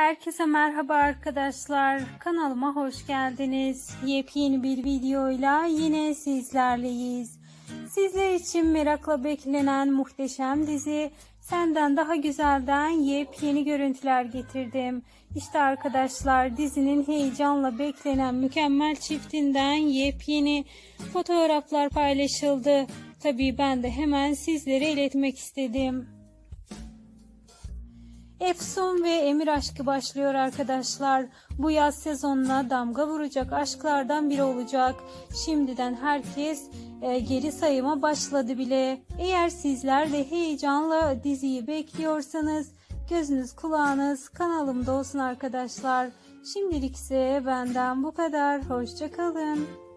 Herkese merhaba arkadaşlar. Kanalıma hoş geldiniz. Yepyeni bir videoyla yine sizlerleyiz. Sizler için merakla beklenen muhteşem dizi Senden Daha Güzel'den yepyeni görüntüler getirdim. İşte arkadaşlar dizinin heyecanla beklenen mükemmel çiftinden yepyeni fotoğraflar paylaşıldı. Tabii ben de hemen sizlere iletmek istedim. Efsun ve Emir aşkı başlıyor arkadaşlar. Bu yaz sezonuna damga vuracak aşklardan biri olacak. Şimdiden herkes e, geri sayıma başladı bile. Eğer sizler de heyecanla diziyi bekliyorsanız gözünüz kulağınız kanalımda olsun arkadaşlar. Şimdilik ise benden bu kadar. Hoşçakalın.